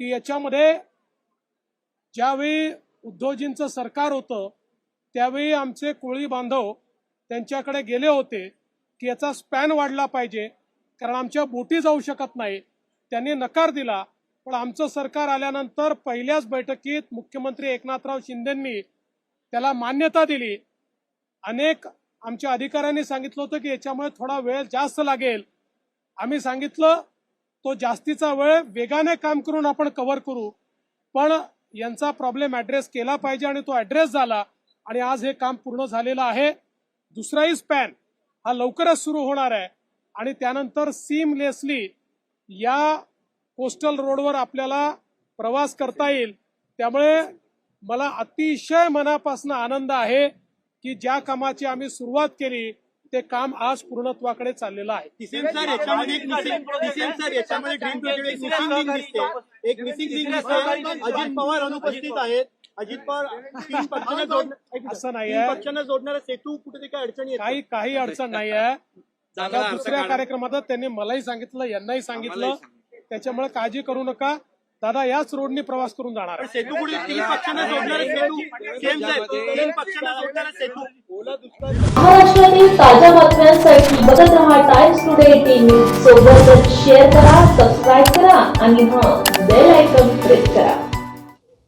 की याच्यामध्ये ज्यावेळी उद्धवजींचं सरकार होतं त्यावेळी आमचे कोळी बांधव त्यांच्याकडे गेले होते की याचा स्पॅन वाढला पाहिजे कारण आमच्या बोटी जाऊ शकत नाही त्यांनी नकार दिला पण आमचं सरकार आल्यानंतर पहिल्याच बैठकीत मुख्यमंत्री एकनाथराव शिंदेंनी त्याला मान्यता दिली. अनेक आमच्या अधिकाऱ्यांनी सांगितलं होतं की याच्यामुळे थोडा वेळ जास्त लागेल. आम्ही सांगितलं तो जास्तीचा वेळ वेगाने काम करून आपण कव्हर करू. पण यांचा प्रॉब्लेम ॲड्रेस केला पाहिजे आणि तो ॲड्रेस झाला आणि आज हे काम पूर्ण झालेलं आहे. दुसराही स्पॅन हा लवकरच सुरू होणार आहे. आणि त्यानंतर सीमलेसली या कोस्टल रोडवर आपल्याला प्रवास करता येईल. त्यामुळे मला अतिशय मनापासून आनंद आहे की ज्या कामाची आम्ही सुरुवात केली ते काम आज पूर्णत्वाकडे चाललेलं आहे. किसेन सर याच्यामध्ये एक मिसिंग किसेन सर याच्यामध्ये ड्रीम प्रोजेक्ट एक मिसिंग लिंक दिसते एक मिसिंग लिंक दिसते अजित पवार अनुपस्थित आहेत. अजित पवार तीन पक्षांना जोडणार असं नाही पक्षांना जोडणारा सेतू कुठे काही अडचणी काही काही अडचण नाही आहे दुसऱ्या कार्यक्रमात त्यांनी मलाही सांगितलं यांनाही सांगितलं. त्याच्यामुळे काळजी करू नका. दादा याच रोडनी प्रवास करून जाणार आहे. सेतू कुठे तीन पक्षांना जोडणारा सेतू सेम पक्षांना जोडणारा सेतू. महाराष्ट्रातील ताज्या बातम्यांसाठी बघत रहा टाइम्स टुडे टीव्ही सोबतच शेअर करा सबस्क्राईब करा आणि हा बेल आयकॉन प्रेस करा.